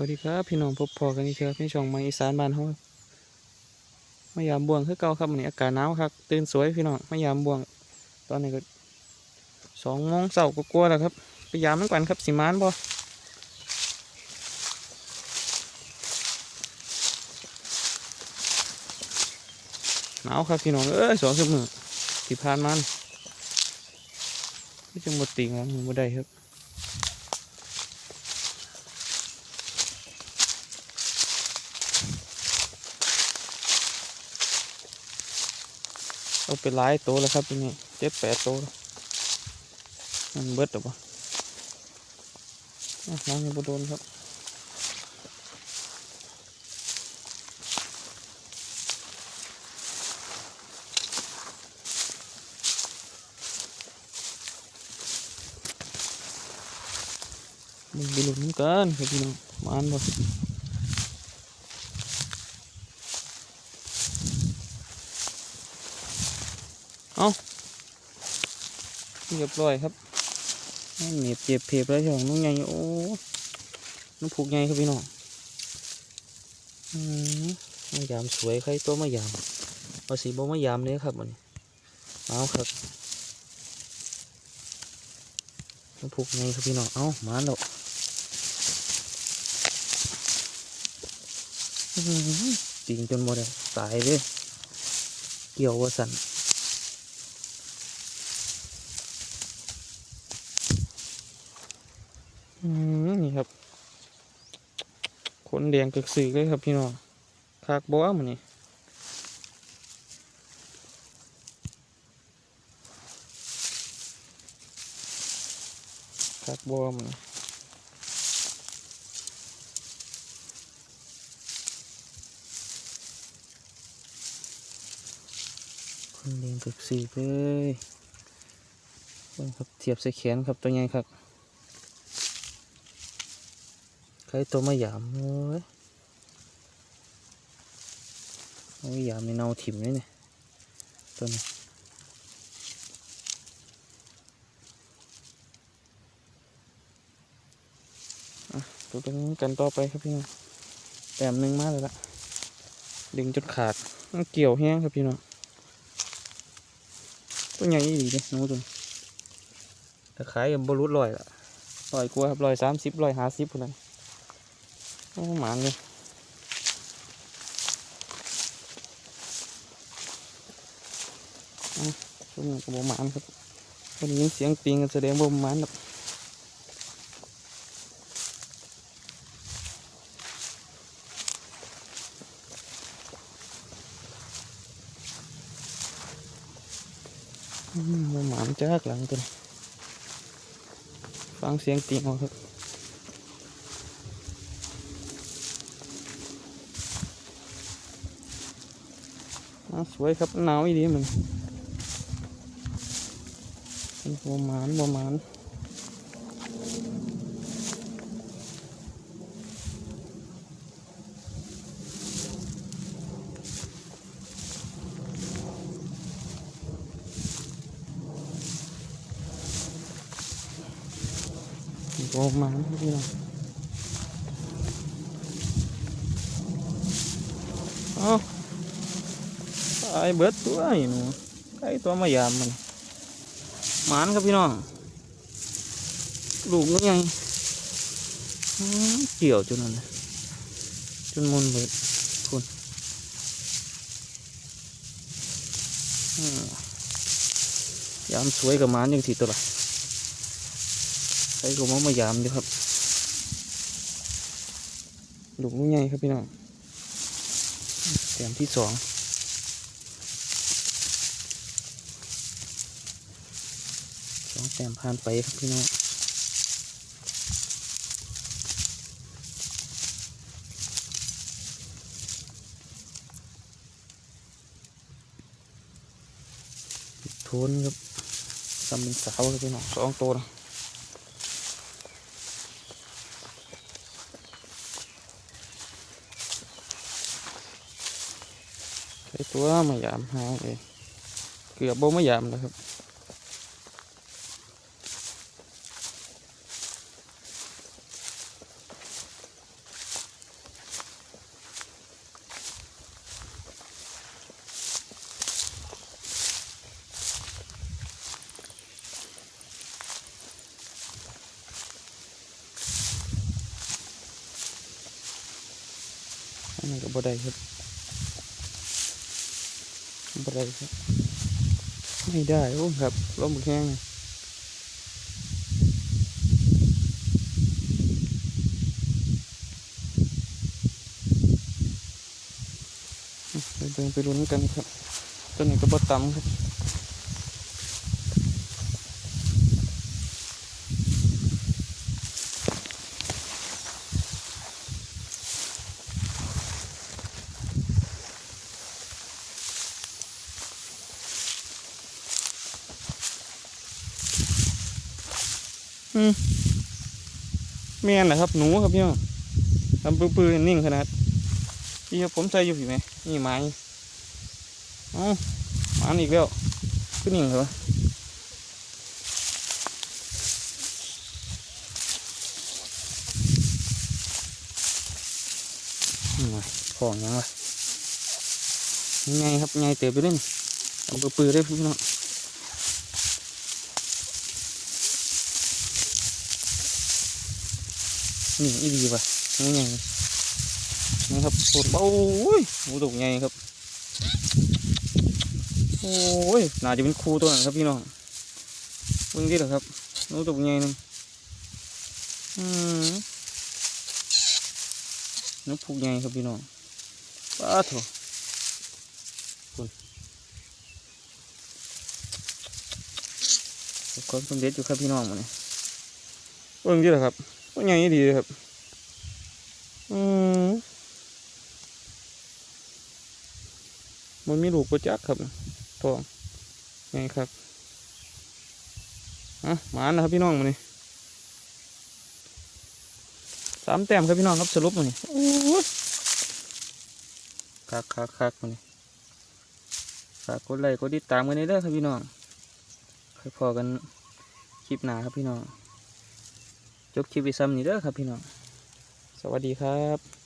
วัสดีครับ พี่น้องพบพอกันอีกครับพี่ช่องม้อีสานบ้านเฮาไมายามบ่วงคือเก่าครับวันนี้อากาศหนาวครับตื่นสวยพี่น้องไมายามบ่วง ตอนนี้ก็สองโมงเช้าก็กลัวแล้วครับไปยามมันก่อนครับสิมานบ่หนาวครับพี่น้องเอ้ยสองชั่วโมงที่ผ่านมานี่ไม่จังหมดติงแล้วมือบ่ได้ครับ เอาไปหลายตัวแล้วครับที่นี้เจ็ดแปดตัวมันเบิดหรือเปล่าน้องยังบ่โดนครับมึงไปหลุน้ำกันครับพี่น้องมาอันบ่ เรียบร้อยครับเหนียบเจ็บเพบแล้วช่องน้องใหญ่โอ้น้องผูกใหญ่ครับพี่น้องมมายามสวยใครตัวมายามเอาสีบ่มายามเลยครับมันเอาครับน้องผูกใหญ่ครับพี่น้องเอามาแล้วอื้อหือจริงจนหมดเลยตายเลยเกี่ยวว่าสัน อืม นี่ครับขนแดงกึกสือเลยครับพี่น้องคากบัวมันนี่คากบัวมันขนแดงกึกสือเลยเบิ่งครับเทียบใส่แขนครับตัวใหญ่ครับ ใครตัวมาหยามเว้ยเอาหยามในเนาถิ่มเลยเนี่ยตัวนี้ตัวตรงนี้กันต่อไปครับพี่น้องแต้มหนึ่งมาเลยละดึงจนขาด เกี่ยวแห้งครับพี่น้องตัวใหญ่ดีเลยน้องตัวนี้แต่ขายกับบรุษลอยละลอยกลัวครับลอยสามสิบลอยห้าสิบคนนั้น โอ้หมานเลยอ่ช่วงนี้ก็บ่หมานครับวันนี้เสียงปิงกันแสดงว่าบ่หมานครับบ่หมานจากหลังตัวฟังเสียงปิงเอาครับ สวยครับหนาวอีดีมันบหมานบหมานบหมานพี่น้องอ้าตายเบิดตัวไอ้หนูไก่ตัวมายามมันหมานครับพี่น้องลูกนี่ไงเกี่ยวจนนั่นจนมุนเบิดคุณยามสวยกับหมานยังทีตัวละใครก็มามายามดีครับลูกนี่ไงครับพี่น้องแต้มที่สอง สองแต้มผ่านไปครับพี่น้องโทนครับทำเป็นสาวครับพี่น้องสองตัวนะใช้ตัวมายามหาเลยเกือบบ่มายามแล้วครับ นี่ก็บ่ได้ครับบ่ได้ครับ ไม่ได้โอ้ครับลมแห้งเลยไปเดินไปลุ้นกันครับ ต้นนี้ก็บ่ต่ำครับ อืมแม่นนะครับ หนูครับพี่น้องทำปื้อๆนิ่งขนาดพี่ครับผมใส่อยู่พี่ไหมนี่ไม้อ้าหมาอีกแล้วขึ้นนิ่งเหรอนี่ไงของยังวะยังไงครับไงเต๋อไปเล่นทำปื้อๆได้พี่น้อง นี่อีดีป่ะงูใหญ่นะครับปวดโอ้ยงูตกใหญ่ครับ โอ้ยน่าจะเป็นครูตัวนั้นครับพี่น้องเบิ่งดิเหรอครับงูตกใหญ่นึงอืมนกผูกใหญ่ครับพี่น้องป้าโถคุณความสำเร็จอยู่ครับพี่น้องมันนี่เบิ่งดิเหรอครับ ตัวใหญ่ดีครับ อืมมันมีลูกประจักครับทองไงครับอะหมานะครับพี่น้องมานี่สามแต้มครับพี่น้องครับสรุปมานี่โอ้ยคักคักคักมานี่ฝากกดไลค์กดติดตามกันได้เด้อครับพี่น้องค่อยพอกันคลิปหนาครับพี่น้อง จบคลิปไว้ซ้ำนี้เด้อครับพี่น้อง สวัสดีครับ